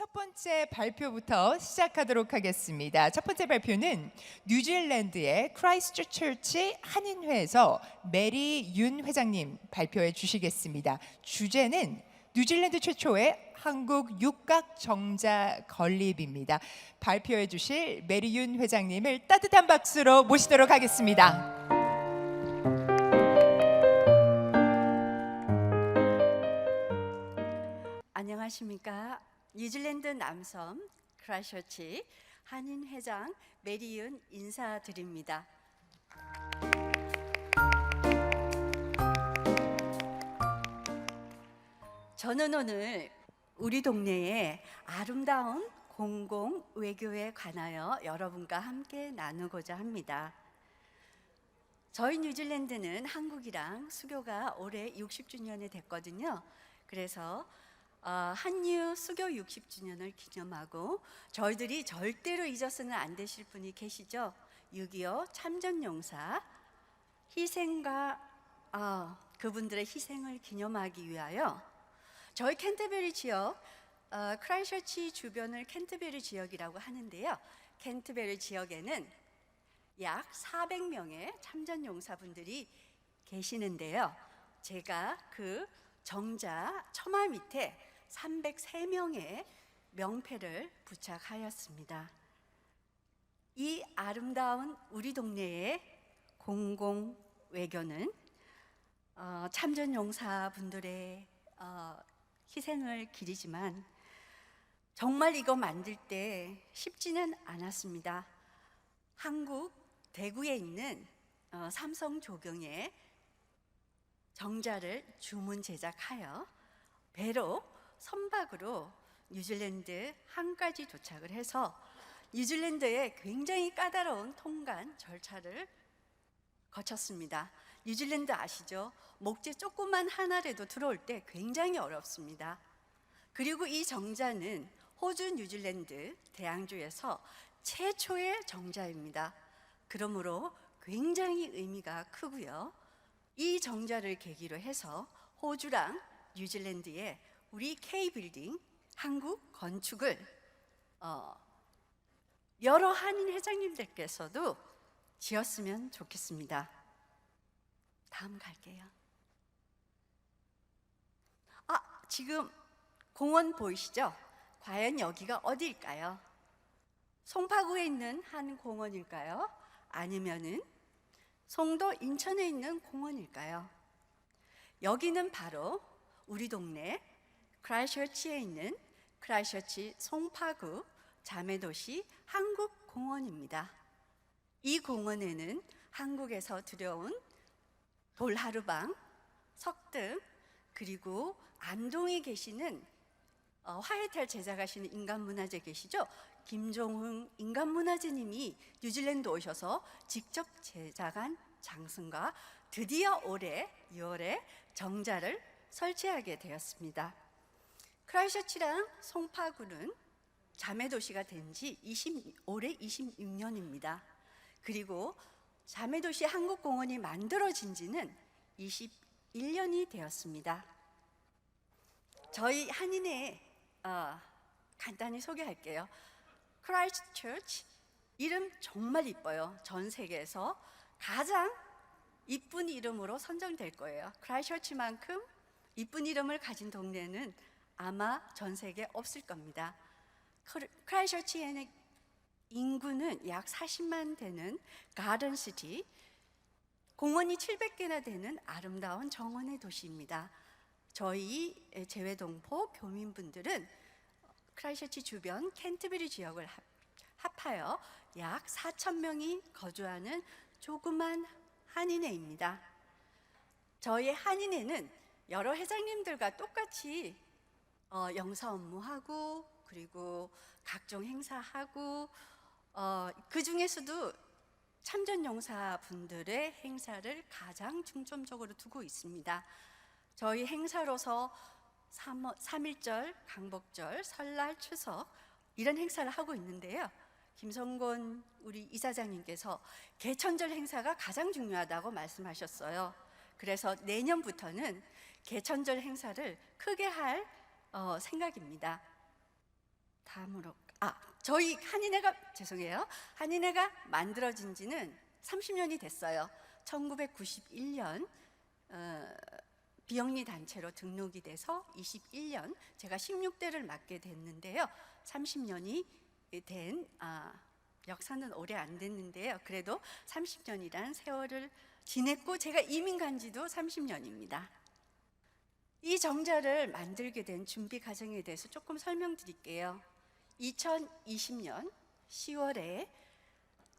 첫 번째 발표부터 시작하도록 하겠습니다. 첫 번째 발표는 뉴질랜드의 크라이스트 처치 한인회에서 메리 윤 회장님 발표해 주시겠습니다. 주제는 뉴질랜드 최초의 한국 육각 정자 건립입니다. 발표해 주실 메리 윤 회장님을 따뜻한 박수로 모시도록 하겠습니다. 안녕하십니까. 뉴질랜드 남섬 크라이처치 한인 회장 메리윤 인사드립니다. 저는 오늘 우리 동네의 아름다운 공공 외교에 관하여 여러분과 함께 나누고자 합니다. 저희 뉴질랜드는 한국이랑 수교가 올해 60주년이 됐거든요. 그래서 어, 한유 수교 60주년을 기념하고 저희들이 절대로 잊어서는 안 되실 분이 계시죠. 6.25 참전용사 희생과 어, 그분들의 희생을 기념하기 위하여 저희 캔터베리 지역 어, 크라이처치 주변을 캔터베리 지역이라고 하는데요. 캔터베리 지역에는 약 400명의 참전 용사분들이 계시는데요. 제가 그 정자 처마 밑에 303명의 명패를 부착하였습니다. 이 아름다운 우리 동네의 공공 외교는 어, 참전 용사분들의 어, 희생을 기리지만 정말 이거 만들 때 쉽지는 않았습니다. 한국 대구에 있는 어, 삼성 조경에 정자를 주문 제작하여 배로 선박으로 뉴질랜드 항까지 도착을 해서 뉴질랜드의 굉장히 까다로운 통관 절차를 거쳤습니다. 뉴질랜드 아시죠? 목재 조그만 하나라도 들어올 때 굉장히 어렵습니다. 그리고 이 정자는 호주 뉴질랜드 대양주에서 최초의 정자입니다. 그러므로 굉장히 의미가 크고요. 이 정자를 계기로 해서 호주랑 뉴질랜드의 우리 K 빌딩 한국 건축을 어, 여러 한인 회장님들께서도 지었으면 좋겠습니다. 다음 갈게요. 아, 지금 공원 보이시죠? 과연 여기가 어디일까요? 송파구에 있는 한 공원일까요? 아니면은 송도 인천에 있는 공원일까요? 여기는 바로 우리 동네 크라이처치에 있는 크라이처치 송파구 자매도시 한국공원입니다. 이 공원에는 한국에서 들여온 돌하루방, 석등, 그리고 안동에 계시는 어, 화해탈 제작하시는 인간문화재 계시죠? 김종흥 인간문화재님이 뉴질랜드 오셔서 직접 제작한 장승과 드디어 올해 6월에 정자를 설치하게 되었습니다. 크라이처치랑 송파구는 자매 도시가 된지 올해 26년입니다. 그리고 자매 도시 한국공원이 만들어진 지는 21년이 되었습니다. 저희 한인의 어, 간단히 소개할게요. 크라이스트처치 이름 정말 이뻐요. 전 세계에서 가장 이쁜 이름으로 선정될 거예요. 크라이스트처치만큼 이쁜 이름을 가진 동네는 아마 전 세계에 없을 겁니다. 크라이스트처치에는 인구는 약 40만 되는 가든 시티, 공원이 700개나 되는 아름다운 정원의 도시입니다. 저희 재외동포 교민분들은 크라이처치 주변 캔트베리 지역을 합하여 약 4천 명이 거주하는 조그만 한인회입니다. 저희 한인회는 여러 회장님들과 똑같이 어, 영사 업무하고 그리고 각종 행사하고 어, 그 중에서도 참전 용사 분들의 행사를 가장 중점적으로 두고 있습니다. 저희 행사로서 3, 일절 강복절, 설날, 추석 이런 행사를 하고 있는데요. 김성곤 우리 이사장님께서 개천절 행사가 가장 중요하다고 말씀하셨어요. 그래서 내년부터는 개천절 행사를 크게 할 어, 생각입니다. 다음으로 아 저희 한인회가 죄송해요. 한인회가 만들어진 지는 30년이 됐어요. 1991년 어, 비영리 단체로 등록이 돼서 21년 제가 16대를 맡게 됐는데요. 30년이 된 아, 역사는 오래 안 됐는데요. 그래도 30년이란 세월을 지냈고 제가 이민 간 지도 30년입니다 이 정자를 만들게 된 준비 과정에 대해서 조금 설명드릴게요. 2020년 10월에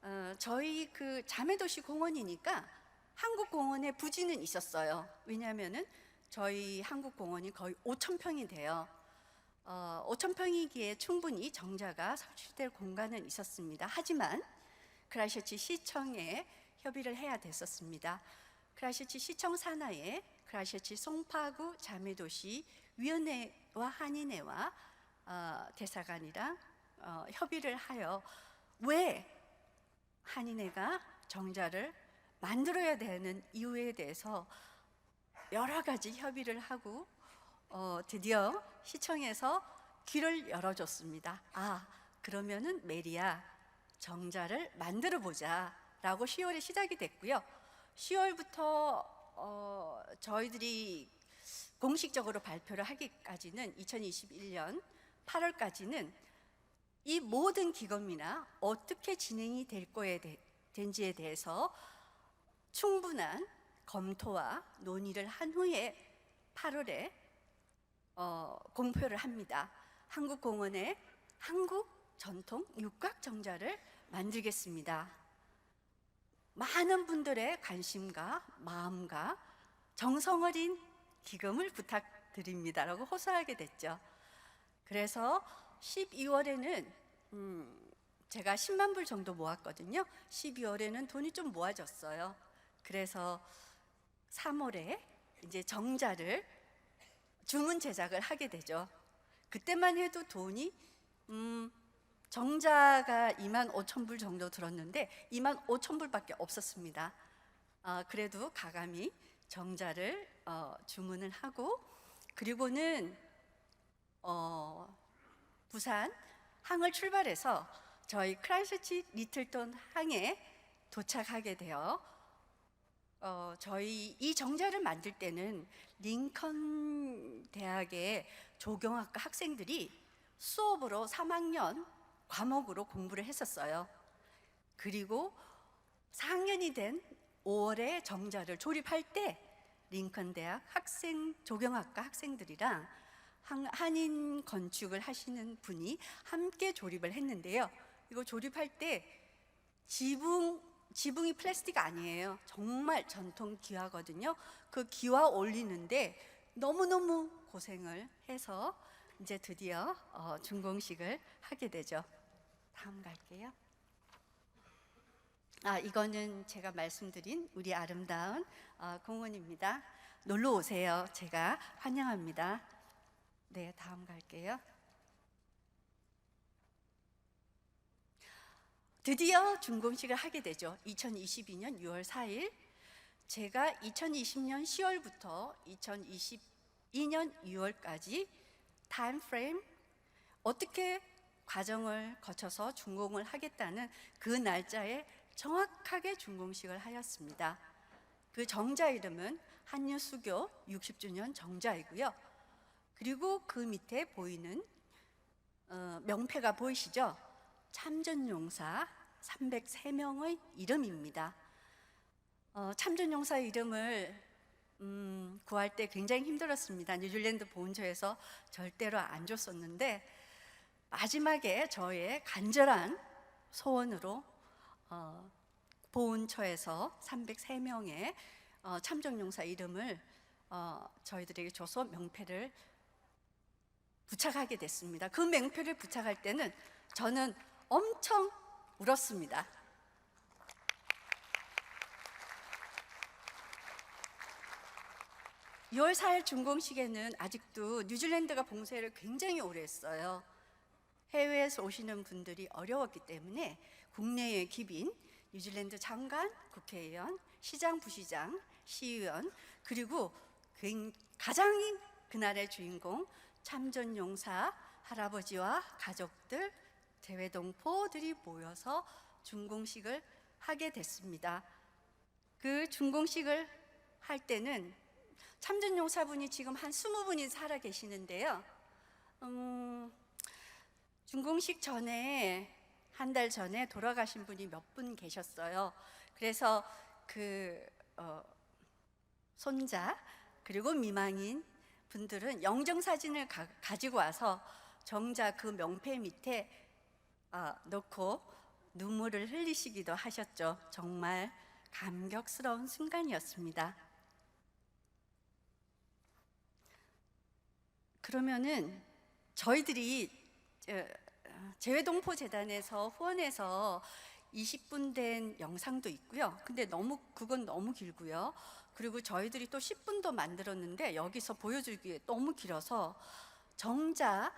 어, 저희 그 자매도시 공원이니까 한국 공원에 부지는 있었어요. 왜냐하면은 저희 한국 공원이 거의 5천 평이 돼요. 어, 5천 평이기에 충분히 정자가 설치될 공간은 있었습니다. 하지만 크라이처치 시청에 협의를 해야 됐었습니다. 크라이처치 시청 산하에 크라이처치 송파구 자매도시 위원회와 한인회와 어, 대사관이랑 어, 협의를 하여 왜 한인회가 정자를 만들어야 되는 이유에 대해서 여러 가지 협의를 하고 어, 드디어 시청에서 길을 열어줬습니다. 아 그러면은 메리야 정자를 만들어 보자라고 10월에 시작이 됐고요. 10월부터 어, 저희들이 공식적으로 발표를 하기까지는 2021년 8월까지는 이 모든 기금이나 어떻게 진행이 될 거에 대, 된지에 대해서 충분한 검토와 논의를 한 후에 8월에 어, 공표를 합니다. 한국공원의 한국 전통 육각 정자를 만들겠습니다. 많은 분들의 관심과 마음과 정성 어린 기금을 부탁드립니다라고 호소하게 됐죠. 그래서 12월에는 음, 제가 10만 불 정도 모았거든요. 12월에는 돈이 좀 모아졌어요. 그래서 3월에 이제 정자를 주문 제작을 하게 되죠. 그때만 해도 돈이 음, 정자가 2만 5천 불 정도 들었는데 2만 5천 불밖에 없었습니다. 아, 그래도 가감히 정자를 어, 주문을 하고 그리고는 어, 부산 항을 출발해서 저희 크라이스치 리틀톤 항에 도착하게 되어 어, 저희 이 정자를 만들 때는 링컨 대학의 조경학과 학생들이 수업으로 3학년 과목으로 공부를 했었어요. 그리고 4학년이 된 5월에 정자를 조립할 때 링컨 대학 학생 조경학과 학생들이랑 한- 한인 건축을 하시는 분이 함께 조립을 했는데요. 이거 조립할 때 지붕 지붕이 플라스틱 아니에요. 정말 전통 기와거든요. 그 기와 올리는데 너무너무 고생을 해서 이제 드디어 어, 준공식을 하게 되죠. 다음 갈게요. 아, 이거는 제가 말씀드린 우리 아름다운 어, 공원입니다. 놀러 오세요. 제가 환영합니다. 네, 다음 갈게요. 드디어 준공식을 하게 되죠. 2022년 6월 4일. 제가 2020년 10월부터 2022년 6월까지 타임 프레임 어떻게 과정을 거쳐서 준공을 하겠다는 그 날짜에 정확하게 준공식을 하였습니다. 그 정자 이름은 한유수교 60주년 정자이고요. 그리고 그 밑에 보이는 어, 명패가 보이시죠? 참전용사 303명의 이름입니다. 어, 참전용사 이름을 음, 구할 때 굉장히 힘들었습니다. 뉴질랜드 보훈처에서 절대로 안 줬었는데 마지막에 저의 간절한 소원으로 어, 보훈처에서 303명의 어, 참전용사 이름을 어, 저희들에게 줘서 명패를 부착하게 됐습니다. 그 명패를 부착할 때는 저는 엄청 울었습니다. 월 4일 준공식에는 아직도 뉴질랜드가 봉쇄를 굉장히 오래 했어요. 해외에서 오시는 분들이 어려웠기 때문에 국내의 기빈, 뉴질랜드 장관, 국회의원, 시장, 부시장, 시의원 그리고 굉- 가장 그날의 주인공 참전 용사 할아버지와 가족들, 재외동포들이 모여서 준공식을 하게 됐습니다. 그 준공식을 할 때는 참전용사분이 지금 한 20분이 살아 계시는데요. 음, 준공식 전에 한 달 전에 돌아가신 분이 몇 분 계셨어요. 그래서 그 어, 손자 그리고 미망인 분들은 영정 사진을 가, 가지고 와서 정자 그 명패 밑에 아, 놓고 눈물을 흘리시기도 하셨죠. 정말 감격스러운 순간이었습니다. 그러면은 저희들이 저, 어, 재외동포 재단에서 후원해서 20분 된 영상도 있고요. 근데 너무 그건 너무 길고요. 그리고 저희들이 또 10분도 만들었는데 여기서 보여주기에 너무 길어서 정자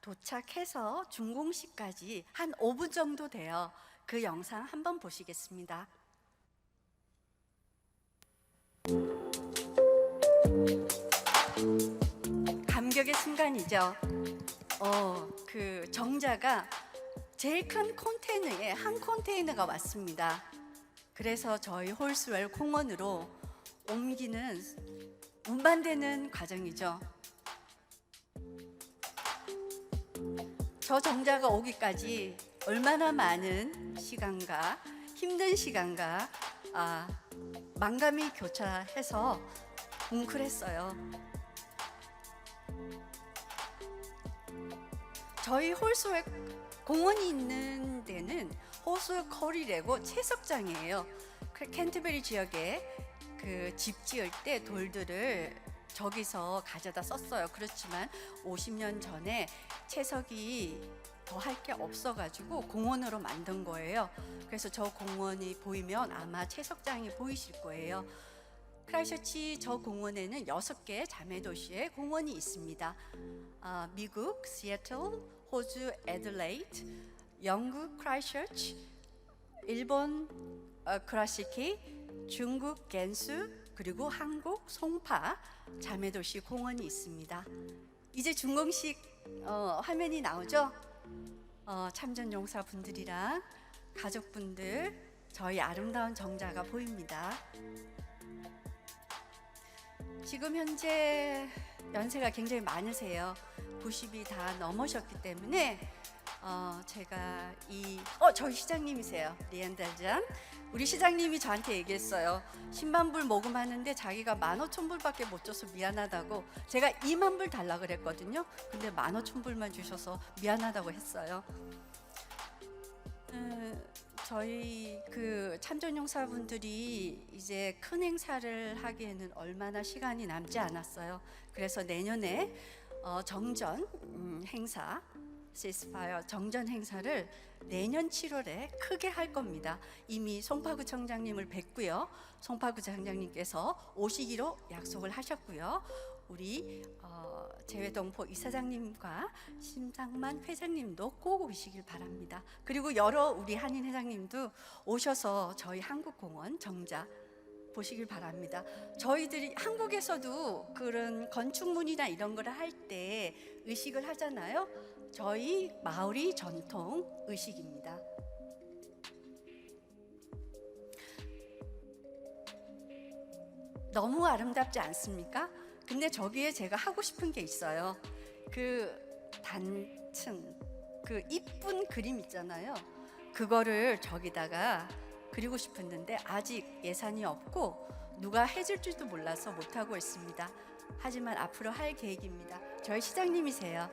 도착해서 준공식까지 한 5분 정도 돼요. 그 영상 한번 보시겠습니다. 감격의 순간이죠. 어, 그 정자가 제일 큰 컨테이너에 한 컨테이너가 왔습니다. 그래서 저희 홀스웰 공원으로 옮기는 운반되는 과정이죠. 저 정자가 오기까지 얼마나 많은 시간과 힘든 시간과 아, 망감이 교차해서 뭉클했어요. 저희 홀스웰 공원이 있는 데는 호수 커리레고 채석장이에요. 그 캔터베리 지역에 그 집 지을 때 돌들을 저기서 가져다 썼어요. 그렇지만 50년 전에 채석이 더 할 게 없어가지고 공원으로 만든 거예요. 그래서 저 공원이 보이면 아마 채석장이 보이실 거예요. 크라이처치 저 공원에는 여섯 개 자매 도시의 공원이 있습니다. 아, 미국 시애틀, 호주 애들레이드, 영국 크라이처치, 일본 어, 크라시키, 중국 겐수, 그리고 한국 송파 자매 도시 공원이 있습니다. 이제 준공식 어, 화면이 나오죠? 어, 참전 용사 분들이랑 가족분들 저희 아름다운 정자가 보입니다. 지금 현재 연세가 굉장히 많으세요. 90이 다 넘으셨기 때문에 어, 제가 이 어, 저희 시장님이세요. 리엔달장. 우리 시장님이 저한테 얘기했어요. 10만 불 모금하는데 자기가 15,000불밖에 못 줘서 미안하다고 제가 2만 불 달라 그랬거든요. 근데 15,000불만 주셔서 미안하다고 했어요. 음, 저희 그 참전용사분들이 이제 큰 행사를 하기에는 얼마나 시간이 남지 않았어요. 그래서 내년에 어, 정전 음, 행사, 시스파이어 정전 행사를 내년 7월에 크게 할 겁니다. 이미 송파구청장님을 뵙고요. 송파구청장님께서 오시기로 약속을 하셨고요. 우리 어, 재외동포 이사장님과 심상만 회장님도 꼭 오시길 바랍니다. 그리고 여러 우리 한인 회장님도 오셔서 저희 한국공원 정자 보시길 바랍니다. 저희들이 한국에서도 그런 건축물이나 이런 거를 할때 의식을 하잖아요. 저희 마오리 전통 의식입니다. 너무 아름답지 않습니까? 근데 저기에 제가 하고 싶은 게 있어요. 그 단층, 그 이쁜 그림 있잖아요. 그거를 저기다가 그리고 싶었는데 아직 예산이 없고 누가 해줄지도 몰라서 못 하고 있습니다. 하지만 앞으로 할 계획입니다. 저희 시장님이세요.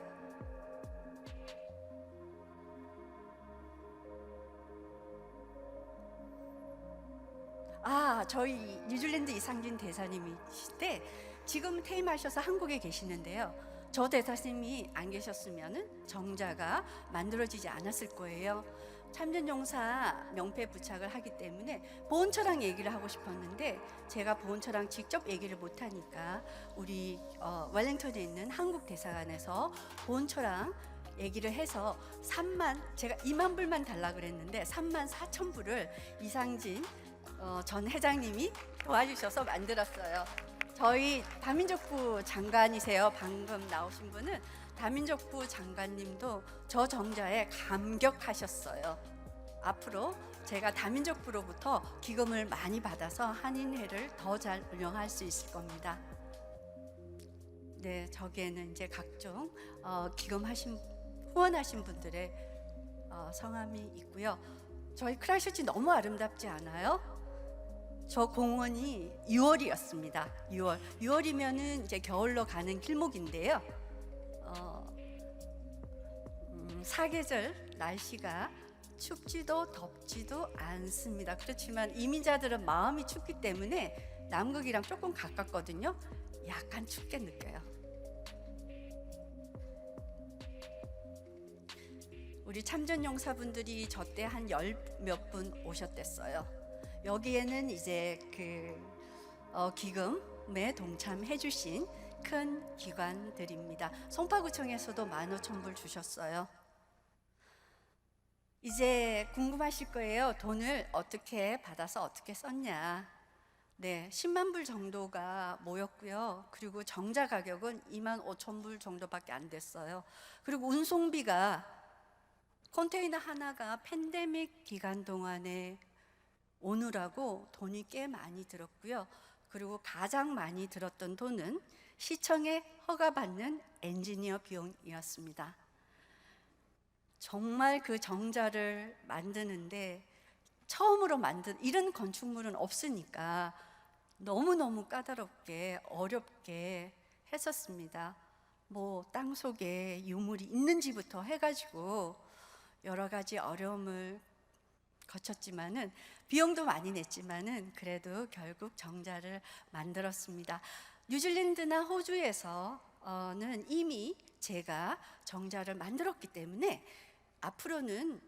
아, 저희 뉴질랜드 이상진 대사님이시대 지금 퇴임하셔서 한국에 계시는데요. 저 대사님이 안 계셨으면은 정자가 만들어지지 않았을 거예요. 참전용사 명패 부착을 하기 때문에 보훈처랑 얘기를 하고 싶었는데 제가 보훈처랑 직접 얘기를 못 하니까 우리 어, 웰링턴에 있는 한국 대사관에서 보훈처랑 얘기를 해서 3만 제가 2만 불만 달라 그랬는데 3만 4천 불을 이상진 어, 전 회장님이 도와주셔서 만들었어요. 저희 다민족부 장관이세요. 방금 나오신 분은 다민족부 장관님도 저 정자에 감격하셨어요. 앞으로 제가 다민족부로부터 기금을 많이 받아서 한인회를 더 잘 운영할 수 있을 겁니다. 네, 저기에는 이제 각종 어, 기금하신 후원하신 분들의 어, 성함이 있고요. 저희 크라이처치 너무 아름답지 않아요? 저 공원이 6월이었습니다. 6월. 6월이면은 이제 겨울로 가는 길목인데요. 어, 음, 사계절 날씨가 춥지도 덥지도 않습니다. 그렇지만 이민자들은 마음이 춥기 때문에 남극이랑 조금 가깝거든요. 약간 춥게 느껴요. 우리 참전 용사분들이 저때 한 열 몇 분 오셨댔어요. 여기에는 이제 그 어, 기금에 동참해 주신 큰 기관들입니다. 송파구청에서도 만 오천 불 주셨어요. 이제 궁금하실 거예요. 돈을 어떻게 받아서 어떻게 썼냐. 네, 10만 불 정도가 모였고요. 그리고 정자 가격은 2만 5천 불 정도밖에 안 됐어요. 그리고 운송비가 컨테이너 하나가 팬데믹 기간 동안에 오느라고 돈이 꽤 많이 들었고요. 그리고 가장 많이 들었던 돈은 시청에 허가받는 엔지니어 비용이었습니다. 정말 그 정자를 만드는데 처음으로 만든 이런 건축물은 없으니까 너무너무 까다롭게 어렵게 했었습니다. 뭐 땅 속에 유물이 있는지부터 해가지고 여러 가지 어려움을 거쳤지만은 비용도 많이 냈지만은 그래도 결국 정자를 만들었습니다. 뉴질랜드나 호주에서는 이미 제가 정자를 만들었기 때문에 앞으로는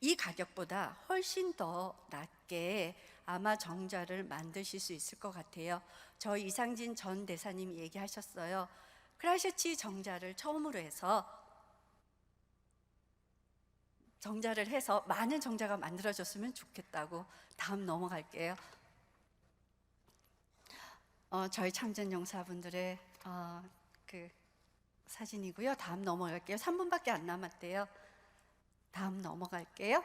이 가격보다 훨씬 더 낮게 아마 정자를 만드실 수 있을 것 같아요. 저 이상진 전 대사님이 얘기하셨어요. 크라이처치 정자를 처음으로 해서 정자를 해서 많은 정자가 만들어졌으면 좋겠다고 다음 넘어갈게요. 어, 저희 참전 용사분들의 어, 그 사진이고요. 다음 넘어갈게요. 3분밖에 안 남았대요. 다음 넘어갈게요.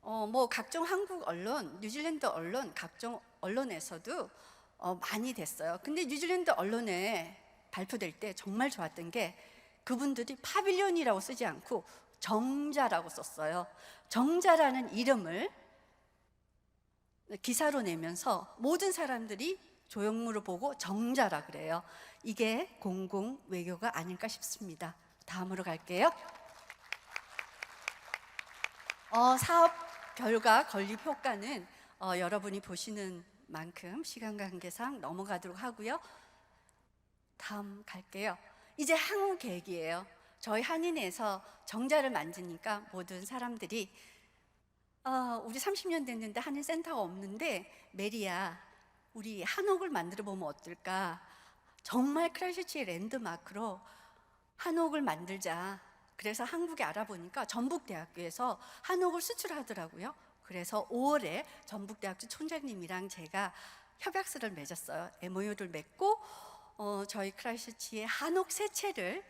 어, 뭐 각종 한국 언론, 뉴질랜드 언론, 각종 언론에서도 어, 많이 됐어요. 근데 뉴질랜드 언론에 발표될 때 정말 좋았던 게 그분들이 파빌리온이라고 쓰지 않고 정자라고 썼어요. 정자라는 이름을 기사로 내면서 모든 사람들이 조형물을 보고 정자라 그래요. 이게 공공 외교가 아닐까 싶습니다. 다음으로 갈게요. 어, 사업 결과 건립 효과는 어, 여러분이 보시는 만큼 시간 관계상 넘어가도록 하고요. 다음 갈게요. 이제 항우 계획이에요. 저희 한인에서 정자를 만지니까 모든 사람들이 어, 우리 30년 됐는데 한인 센터가 없는데 메리야 우리 한옥을 만들어 보면 어떨까? 정말 크라이처치의 랜드마크로 한옥을 만들자. 그래서 한국에 알아보니까 전북대학교에서 한옥을 수출하더라고요. 그래서 5월에 전북대학교 총장님이랑 제가 협약서를 맺었어요. MOU를 맺고 어, 저희 크라이처치의 한옥 세 채를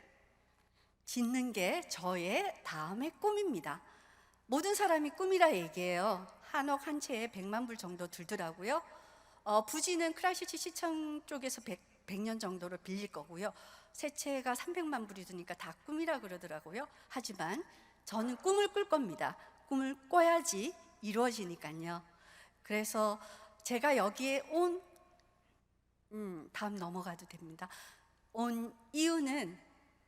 짓는 게 저의 다음의 꿈입니다. 모든 사람이 꿈이라 얘기해요. 한옥 한 채에 100만 불 정도 들더라고요. 어, 부지는 크라이처치 시청 쪽에서 100, 100년 정도를 빌릴 거고요. 세 채가 300만 불이 드니까 다 꿈이라 그러더라고요. 하지만 저는 꿈을 꿀 겁니다. 꿈을 꿔야지 이루어지니까요. 그래서 제가 여기에 온 음, 다음 넘어가도 됩니다. 온 이유는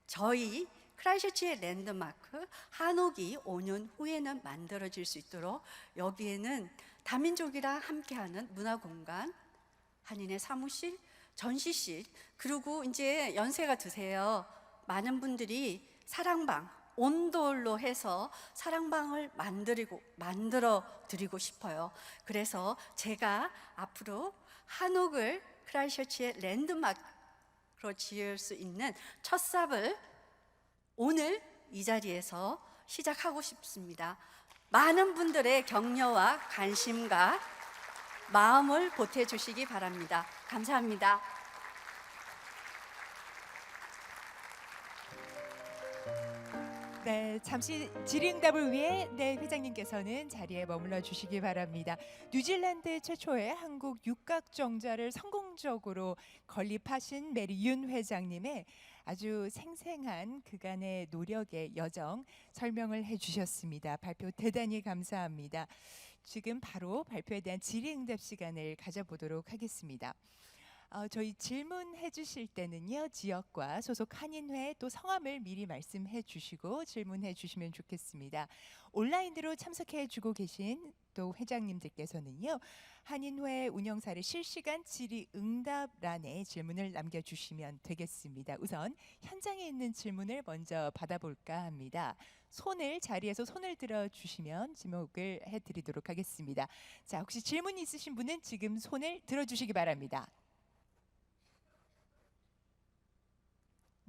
저희 크라이처치의 랜드마크 한옥이 5년 후에는 만들어질 수 있도록 여기에는 다민족이랑 함께하는 문화 공간, 한인의 사무실, 전시실 그리고 이제 연세가 드세요. 많은 분들이 사랑방 온돌로 해서 사랑방을 만들고 만들어 드리고 싶어요. 그래서 제가 앞으로 한옥을 크라이처치의 랜드마크로 지을 수 있는 첫 삽을 오늘 이 자리에서 시작하고 싶습니다. 많은 분들의 격려와 관심과 마음을 보태주시기 바랍니다. 감사합니다. 네, 잠시 질의응답을 위해 네 회장님께서는 자리에 머물러 주시기 바랍니다. 뉴질랜드 최초의 한국 육각 정자를 성공적으로 건립하신 메리 윤 회장님의 아주 생생한 그간의 노력의 여정 설명을 해주셨습니다. 발표 대단히 감사합니다. 지금 바로 발표에 대한 질의응답 시간을 가져보도록 하겠습니다. 어, 저희 질문해 주실 때는요 지역과 소속 한인회 또 성함을 미리 말씀해 주시고 질문해 주시면 좋겠습니다. 온라인으로 참석해 주고 계신 또 회장님들께서는요 한인회 운영사를 실시간 질의 응답란에 질문을 남겨주시면 되겠습니다. 우선 현장에 있는 질문을 먼저 받아볼까 합니다. 손을 자리에서 손을 들어 주시면 지목을 해드리도록 하겠습니다. 자 혹시 질문 있으신 분은 지금 손을 들어 주시기 바랍니다.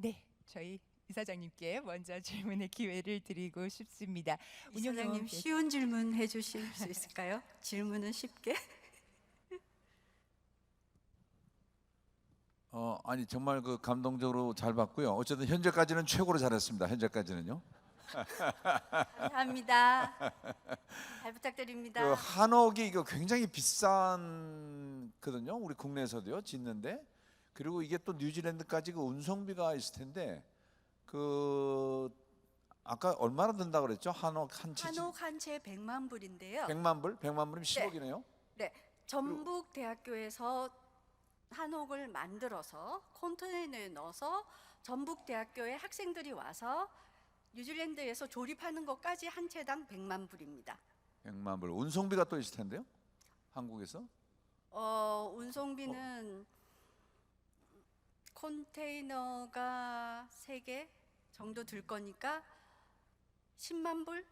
네, 저희 이사장님께 먼저 질문의 기회를 드리고 싶습니다. 이사장님 운영위원께서- 쉬운 질문 해주실 수 있을까요? 질문은 쉽게. 어 아니 정말 그 감동적으로 잘 봤고요. 어쨌든 현재까지는 최고로 잘했습니다. 현재까지는요. 감사합니다. 잘 부탁드립니다. 그 한옥이 이거 굉장히 비싼 거든요. 우리 국내에서도요 짓는데 그리고 이게 또 뉴질랜드까지 그 운송비가 있을 텐데 그 아까 얼마나 든다 그랬죠? 한옥 한 채. 한옥 한 채 100만 불인데요. 100만 불? 100만 불이면 10억이네요. 네, 전북 대학교에서 한옥을 만들어서 컨테이너에 넣어서 전북 대학교의 학생들이 와서 뉴질랜드에서 조립하는 것까지 한 채당 100만 불입니다. 100만 불. 운송비가 또 있을 텐데요. 한국에서 어, 운송비는 컨테이너가 3개 정도 들 거니까 10만 불?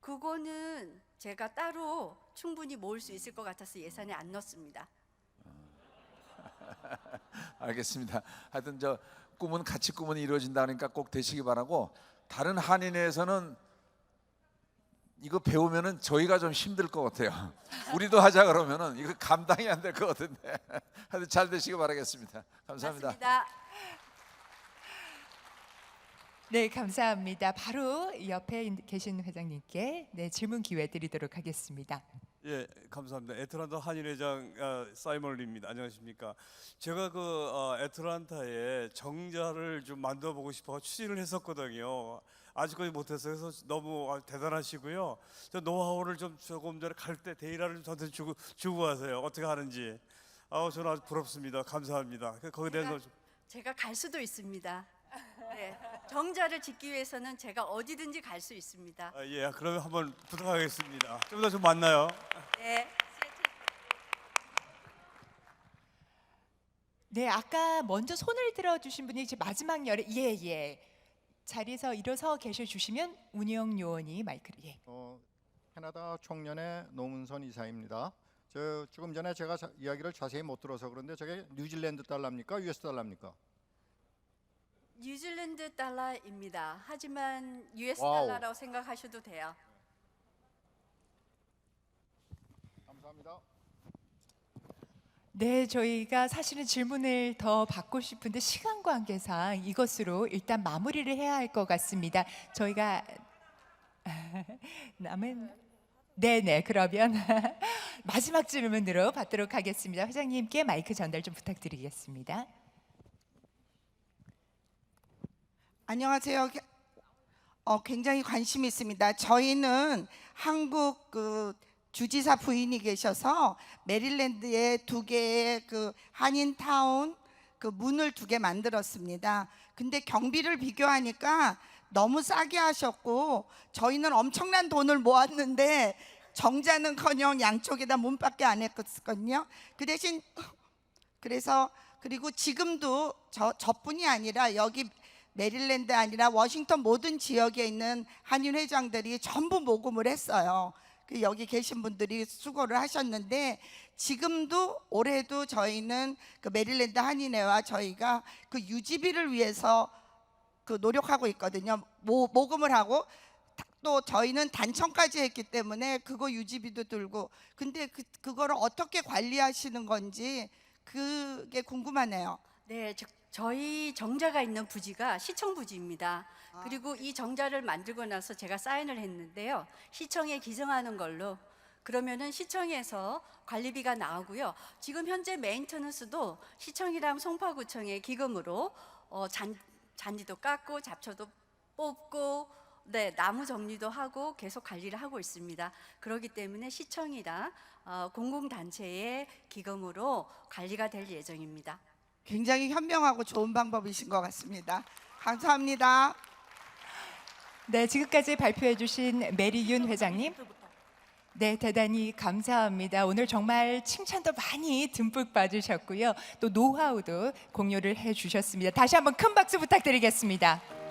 그거는 제가 따로 충분히 모을 수 있을 것 같아서 예산에 안 넣었습니다. 알겠습니다. 하여튼 저 꿈은 같이 꿈은 이루어진다니까 꼭 되시기 바라고 다른 한인회에서는 이거 배우면은 저희가 좀 힘들 것 같아요. 우리도 하자 그러면은 이거 감당이 안 될 것 같은데. 하여튼 잘 되시기 바라겠습니다. 감사합니다. 맞습니다. 네, 감사합니다. 바로 옆에 있- 계신 회장님께 네, 질문 기회 드리도록 하겠습니다. 예, 감사합니다. 애틀란타 한인회장 어, 사이먼리입니다. 안녕하십니까? 제가 그 어, 애틀란타에 정자를 좀 만들어 보고 싶어 추진을 했었거든요. 아직까지 못했어요. 그래서 너무 아, 대단하시고요. 저 노하우를 좀 조금 전에 갈 때 데이터를 좀 저한테 주고 주고 가세요. 어떻게 하는지. 아, 저는 아주 부럽습니다. 감사합니다. 그 거기에 대해서 좀- 제가 갈 수도 있습니다. 네, 정자를 짓기 위해서는 제가 어디든지 갈 수 있습니다. 아, 예, 그러면 한번 부탁하겠습니다. 좀 이따 좀 만나요. 네. 네, 아까 먼저 손을 들어 주신 분이 이제 마지막 열에 예, 예. 자리에서 일어서 계셔 주시면 운영 요원이 마이크를 예. 어, 캐나다 총련의 노문선 이사입니다. 저 조금 전에 제가 자, 이야기를 자세히 못 들어서 그런데 저게 뉴질랜드 달러입니까? US 달러입니까? 뉴질랜드 달러입니다. 하지만 US 와우. 달러라고 생각하셔도 돼요. 감사합니다. 네, 저희가 사실은 질문을 더 받고 싶은데 시간 관계상 이것으로 일단 마무리를 해야 할 것 같습니다. 저희가 남은 네, 네. 그러면 마지막 질문으로 받도록 하겠습니다. 회장님께 마이크 전달 좀 부탁드리겠습니다. 안녕하세요. 게- 어, 굉장히 관심이 있습니다. 저희는 한국 그 주지사 부인이 계셔서 메릴랜드에 두 개의 그 한인 타운 그 문을 두 개 만들었습니다. 근데 경비를 비교하니까 너무 싸게 하셨고 저희는 엄청난 돈을 모았는데 정자는커녕 양쪽에다 문밖에 안 했거든요. 그 대신 그래서 그리고 지금도 저 저뿐이 아니라 여기 메릴랜드 아니라 워싱턴 모든 지역에 있는 한인 회장들이 전부 모금을 했어요. 그 여기 계신 분들이 수고를 하셨는데 지금도 올해도 저희는 그 메릴랜드 한인회와 저희가 그 유지비를 위해서 그 노력하고 있거든요. 모, 모금을 하고 다- 또 저희는 단청까지 했기 때문에 그거 유지비도 들고 근데 그 그거를 어떻게 관리하시는 건지 그게 궁금하네요. 네, 저, 저희 정자가 있는 부지가 시청 부지입니다. 그리고 이 정자를 만들고 나서 제가 사인을 했는데요. 시청에 기증하는 걸로 그러면은 시청에서 관리비가 나오고요. 지금 현재 메인터넌스도 시청이랑 송파구청의 기금으로 어, 잔, 잔디도 깎고 잡초도 뽑고 네 나무 정리도 하고 계속 관리를 하고 있습니다. 그렇기 때문에 시청이랑 어, 공공단체의 기금으로 관리가 될 예정입니다. 굉장히 현명하고 좋은 방법이신 것 같습니다. 감사합니다. 네, 지금까지 발표해 주신 메리윤 회장님 네, 대단히 감사합니다. 오늘 정말 칭찬도 많이 듬뿍 받으셨고요. 또 노하우도 공유를 해 주셨습니다. 다시 한번 큰 박수 부탁드리겠습니다.